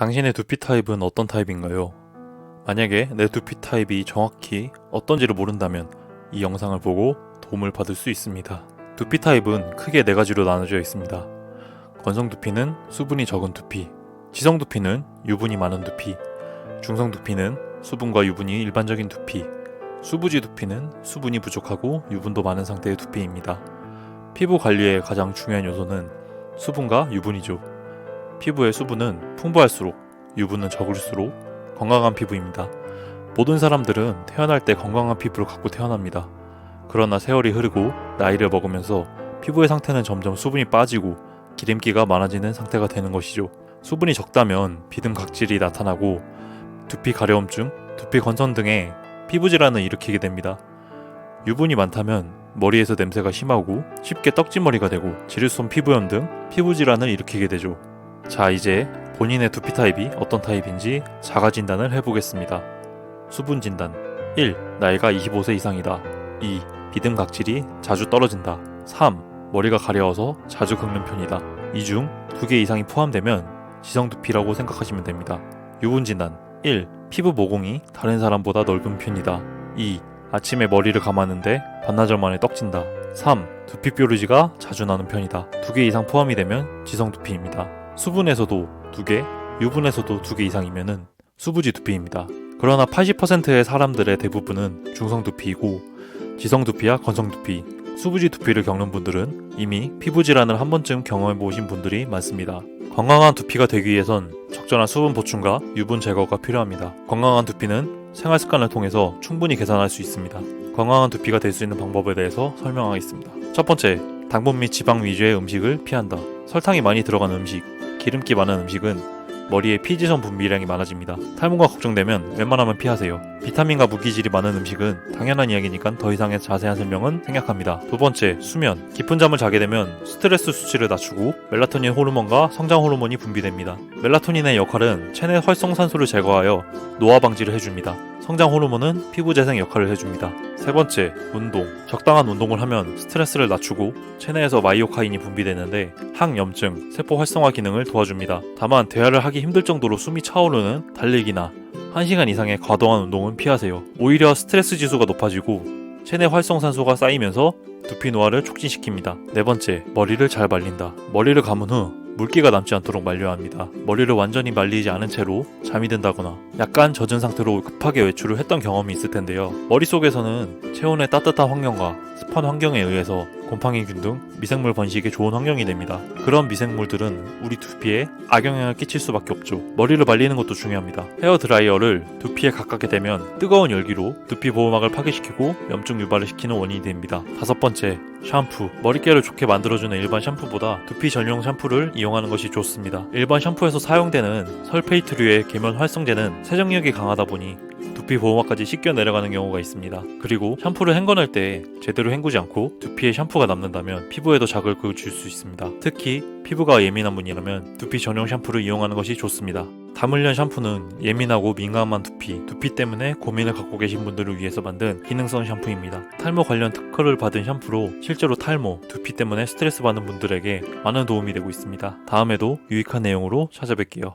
당신의 두피 타입은 어떤 타입인가요? 만약에 내 두피 타입이 정확히 어떤지를 모른다면 이 영상을 보고 도움을 받을 수 있습니다. 두피 타입은 크게 네 가지로 나눠져 있습니다. 건성 두피는 수분이 적은 두피, 지성 두피는 유분이 많은 두피, 중성 두피는 수분과 유분이 일반적인 두피, 수부지 두피는 수분이 부족하고 유분도 많은 상태의 두피입니다. 피부 관리의 가장 중요한 요소는 수분과 유분이죠. 피부의 수분은 풍부할수록 유분은 적을수록 건강한 피부입니다. 모든 사람들은 태어날 때 건강한 피부를 갖고 태어납니다. 그러나 세월이 흐르고 나이를 먹으면서 피부의 상태는 점점 수분이 빠지고 기름기가 많아지는 상태가 되는 것이죠. 수분이 적다면 비듬 각질이 나타나고 두피 가려움증, 두피 건선 등의 피부 질환을 일으키게 됩니다. 유분이 많다면 머리에서 냄새가 심하고 쉽게 떡지머리가 되고 지르손 피부염 등 피부 질환을 일으키게 되죠. 자, 이제 본인의 두피 타입이 어떤 타입인지 자가 진단을 해보겠습니다. 수분 진단 1. 나이가 25세 이상이다. 2. 비듬 각질이 자주 떨어진다. 3. 머리가 가려워서 자주 긁는 편이다. 이 중 두 개 이상이 포함되면 지성 두피라고 생각하시면 됩니다. 유분 진단 1. 피부 모공이 다른 사람보다 넓은 편이다. 2. 아침에 머리를 감았는데 반나절 만에 떡진다. 3. 두피 뾰루지가 자주 나는 편이다. 두 개 이상 포함이 되면 지성 두피입니다. 수분에서도 두 개, 유분에서도 두개 이상이면은 수부지 두피입니다. 그러나 80%의 사람들의 대부분은 중성 두피이고 지성 두피와 건성 두피, 수부지 두피를 겪는 분들은 이미 피부 질환을 한 번쯤 경험해 보신 분들이 많습니다. 건강한 두피가 되기 위해선 적절한 수분 보충과 유분 제거가 필요합니다. 건강한 두피는 생활 습관을 통해서 충분히 개선할 수 있습니다. 건강한 두피가 될 수 있는 방법에 대해서 설명하겠습니다. 첫 번째, 당분 및 지방 위주의 음식을 피한다. 설탕이 많이 들어간 음식, 기름기 많은 음식은 머리에 피지선 분비량이 많아집니다. 탈모가 걱정되면 웬만하면 피하세요. 비타민과 무기질이 많은 음식은 당연한 이야기니까 더 이상의 자세한 설명은 생략합니다. 두 번째, 수면. 깊은 잠을 자게 되면 스트레스 수치를 낮추고 멜라토닌 호르몬과 성장 호르몬이 분비됩니다. 멜라토닌의 역할은 체내 활성산소를 제거하여 노화 방지를 해줍니다. 성장 호르몬은 피부 재생 역할을 해줍니다. 세 번째, 운동. 적당한 운동을 하면 스트레스를 낮추고 체내에서 마이오카인이 분비되는데 항염증, 세포 활성화 기능을 도와줍니다. 다만 대화를 하기 힘들 정도로 숨이 차오르는 달리기나 1시간 이상의 과도한 운동은 피하세요. 오히려 스트레스 지수가 높아지고 체내 활성산소가 쌓이면서 두피 노화를 촉진시킵니다. 네 번째, 머리를 잘 말린다. 머리를 감은 후 물기가 남지 않도록 말려야 합니다. 머리를 완전히 말리지 않은 채로 잠이 든다거나 약간 젖은 상태로 급하게 외출을 했던 경험이 있을 텐데요. 머릿속에서는 체온의 따뜻한 환경과 습한 환경에 의해서 곰팡이균 등 미생물 번식에 좋은 환경이 됩니다. 그런 미생물들은 우리 두피에 악영향을 끼칠 수밖에 없죠. 머리를 말리는 것도 중요합니다. 헤어 드라이어를 두피에 가깝게 되면 뜨거운 열기로 두피 보호막을 파괴시키고 염증 유발을 시키는 원인이 됩니다. 다섯 번째, 샴푸. 머릿결을 좋게 만들어주는 일반 샴푸보다 두피 전용 샴푸를 이용하는 것이 좋습니다. 일반 샴푸에서 사용되는 설페이트류의 계면 활성제는 세정력이 강하다 보니 두피 보호막까지 씻겨 내려가는 경우가 있습니다. 그리고 샴푸를 헹궈낼 때 제대로 헹구지 않고 두피에 샴푸가 남는다면 피부에도 자극을 줄 수 있습니다. 특히 피부가 예민한 분이라면 두피 전용 샴푸를 이용하는 것이 좋습니다. 다물련 샴푸는 예민하고 민감한 두피, 두피 때문에 고민을 갖고 계신 분들을 위해서 만든 기능성 샴푸입니다. 탈모 관련 특허를 받은 샴푸로 실제로 탈모, 두피 때문에 스트레스 받는 분들에게 많은 도움이 되고 있습니다. 다음에도 유익한 내용으로 찾아뵐게요.